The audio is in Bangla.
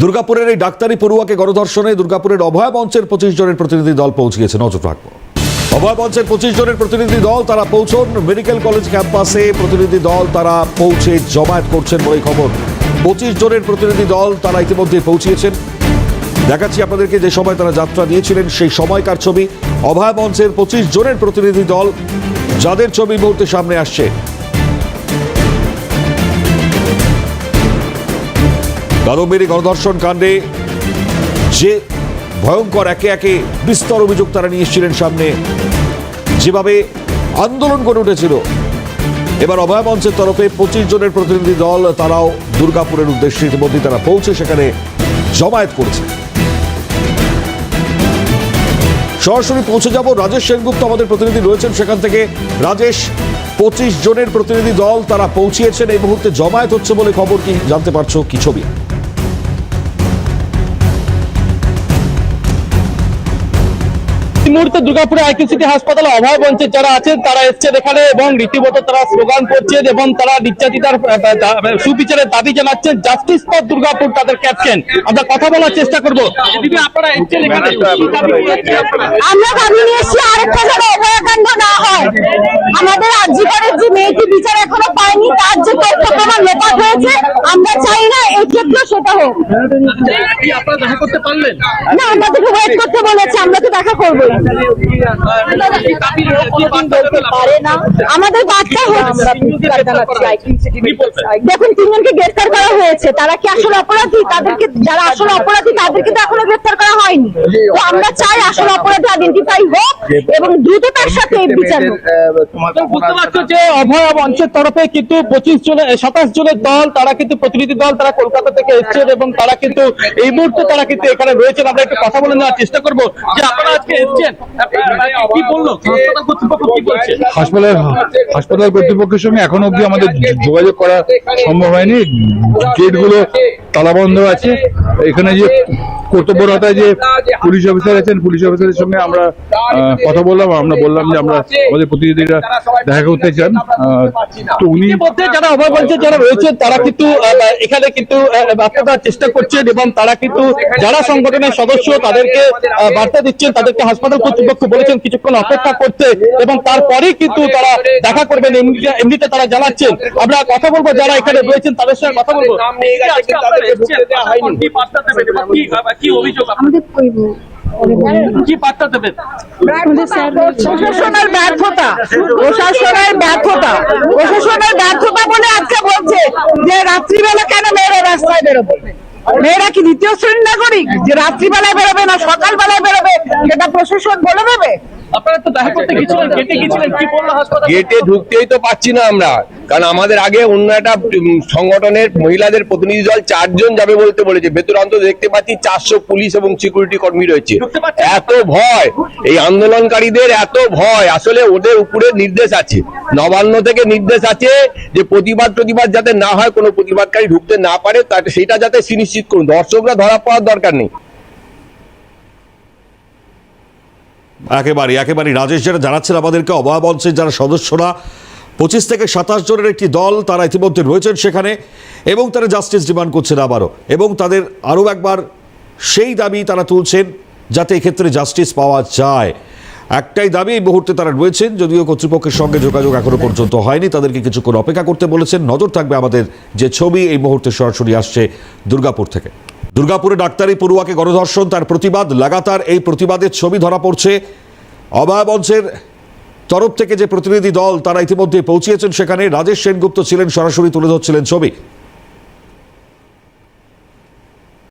দুর্গাপুরের এই ডাক্তারি পড়ুয়াকে গণধর্ষণে দুর্গাপুরের অভয় মঞ্চের পঁচিশ জনের প্রতিনিধি দল পৌঁছিয়েছে নজর রাখব। অভয় মঞ্চের পঁচিশ জনের প্রতিনিধি দল তারা পৌঁছন। মেডিকেল কলেজ ক্যাম্পাসে প্রতিনিধি দল তারা পৌঁছে জমায়েত করছেন বলে খবর। পঁচিশ জনের প্রতিনিধি দল তারা ইতিমধ্যে পৌঁছিয়েছেন। দেখাচ্ছি আপনাদেরকে যে সময় তারা যাত্রা দিয়েছিলেন সেই সময়কার ছবি। অভয় মঞ্চের পঁচিশ জনের প্রতিনিধি দল যাদের ছবি মুহূর্তে সামনে আসছে। কাদম্বিনী গণধর্ষণ কাণ্ডে যে ভয়ঙ্কর একে একে বিস্তর অভিযোগ তারা নিয়ে এসেছিলেন সামনে, যেভাবে আন্দোলন করে উঠেছিল। এবার অভয় মঞ্চের তরফে পঁচিশ জনের প্রতিনিধি দল তারাও দুর্গাপুরের উদ্দেশ্যে ইতিমধ্যে তারা পৌঁছে সেখানে জমায়েত করেছে। সরাসরি পৌঁছে যাব, রাজেশ সেনগুপ্ত আমাদের প্রতিনিধি রয়েছেন সেখান থেকে। রাজেশ, পঁচিশ জনের প্রতিনিধি দল তারা পৌঁছিয়েছেন, এই মুহূর্তে জমায়েত হচ্ছে বলে খবর কি? জানতে পারছ কি ছবি? মুহূর্তে দুর্গাপুরে আইকিউ সিটি হাসপাতালে অভয় মঞ্চের যারা আছেন তারা এসছেন এখানে এবং রীতিমতো তারা স্লোগান করছেন এবং তারা নির্যাতিতার সুবিচারের দাবি জানাচ্ছেন। জাস্টিস ফর দুর্গাপুর তাদের ক্যাপশন আমরা কথা বলার চেষ্টা করব। দিদি আপনারা এসছেন এখানে? আমরা দাবি নিয়ে এসেছি আরেকটা যেন অভয়াকাণ্ড না হয়। আমাদের আর্যিকরের যে মেয়েটি বিচার এখনও পায়নি তার যে তথ্য প্রমাণ লোপাট হয়েছে আমরা চাই সেটা হোক দেখা করতে পারলেন না আমাদেরকে ওয়েট করতে বলেছে আমরা তো দেখা করবোই কি দাবি কি বার্তা দেবেন আপনারা? পারে না আমাদের হচ্ছে দেখুন তিনজনকে গ্রেফতার করা হয়েছে তারা কি আসলে অপরাধী তাদেরকে যারা আসলে অপরাধী তাদেরকে তো এখনও গ্রেফতার করা হয়নি তো আমরা চাই আসলে অপরাধী আইডেন্টিফাই হোক এবং দ্রুততার সাথে বিচার বুঝতে যে অভয় তরফে কিন্তু পঁচিশ জনের সাতাশ জনের দল, তারা কিন্তু প্রতিনিধি দল, তারা কলকাতা থেকে এসছেন এবং তারা কিন্তু এই মুহূর্তে তারা কিন্তু এখানে রয়েছেন। আমরা একটু কথা বলে নেওয়ার চেষ্টা করব যে আপনারা আজকে এসছেন। কি বলল? হাসপাতাল হাসপাতাল কর্তৃপক্ষের সঙ্গে এখন অব্দি আমাদের যোগাযোগ করা সম্ভব হয়নি। গেটগুলো তালাবন্ধ আছে। এখানে যে কর্তব্যরত যে পুলিশ অফিসার আছেন পুলিশ অফিসারের সঙ্গে আমরা আহ, কথা বললাম। আমরা বললাম যে আমরা আমাদের প্রতিনিধিরা দেখা করতে চান। তো উনি যারা অভয় মঞ্চে যারা রয়েছে তারা কিন্তু এখানে কিন্তু বার্তা চেষ্টা করছেন এবং তারা কিন্তু যারা সংগঠনের সদস্য তাদেরকে আহ, বার্তা দিচ্ছেন তাদেরকে হাসপাতাল কর্তৃপক্ষ বলেছেন কিছুক্ষণ অপেক্ষা করতে এবং তারপরেই কিন্তু তারা দেখা করবেন। এমনিতে- এমনিতে তারা জানাচ্ছেন। আমরা কথা বলব যারা এখানে রয়েছেন তাদের সঙ্গে কথা বলব। কি বার্তা দেবেন এবং কি কি অভিযোগ আমাদের কি বার্তা দেবেন? প্রশাসনের ব্যর্থতা প্রশাসনের ব্যর্থতা প্রশাসনের ব্যর্থতা বলে আজকে বলছে যে রাত্রিবেলা কেন মেয়েরা রাস্তায় বেরোবে? মেয়েরা কি দ্বিতীয় শ্রেণির নাগরিক? যে রাত্রিবেলায় বেরোবে না সকালবেলায় বেরোবে? সেটা প্রশাসন বলে দেবে? আপনারা তো দেখা করতে গেছিলেন গেটে গেছিলেন কি বলল হাসপাতাল? গেটে ঢুকতেই তো পাচ্ছি না আমরা। কারণ আমাদের আগে অন্য একটা সংগঠনের মহিলাদের প্রতিনিধি দল চারজন যাবে বলতে বলেছে। ভেতরে অন্তত দেখতে পাচ্ছি চারশো পুলিশ এবং সিকিউরিটি কর্মী রয়েছে? এত ভয়! এই আন্দোলনকারীদের এত ভয়! আসলে ওদের উপরে নির্দেশ আছে। নবান্ন থেকে নির্দেশ আছে যে প্রতিবাদ প্রতিবাদ যাতে না হয় কোনো প্রতিবাদকারী ঢুকতে না পারে তাতে সেটা যাতে সুনিশ্চিত করুন। দর্শকরা ধরা পড়ার দরকার নেই। একেবারে একেবারে রাজেশ যারা জানাচ্ছেন আমাদেরকে, অভয় মঞ্চের যারা সদস্যরা, পঁচিশ থেকে সাতাশ জনের একটি দল তারা ইতিমধ্যে রয়েছেন সেখানে এবং তারা জাস্টিস ডিমান্ড করছেন আবারও। এবং তাদের আরও একবার সেই দাবি তারা তুলছেন যাতে এক্ষেত্রে জাস্টিস পাওয়া যায়। একটাই দাবি এই মুহূর্তে তারা রয়েছেন, যদিও কর্তৃপক্ষের সঙ্গে যোগাযোগ এখনও পর্যন্ত হয়নি, তাদেরকে কিছুক্ষণ অপেক্ষা করতে বলেছেন। নজর থাকবে আমাদের যে ছবি এই মুহূর্তে সরাসরি আসছে দুর্গাপুর থেকে। দুর্গাপুরে ডাক্তারি পড়ুয়াকে গণধর্ষণ, তার প্রতিবাদ। লাগাতার এই প্রতিবাদের ছবি ধরা পড়ছে। অভয় মঞ্চের তরফ থেকে যে প্রতিনিধি দল, তারা ইতিমধ্যে পৌঁছিয়েছেন সেখানে। রাজেশ সেনগুপ্ত ছিলেন, সরাসরি তুলে ধরছিলেন ছবি।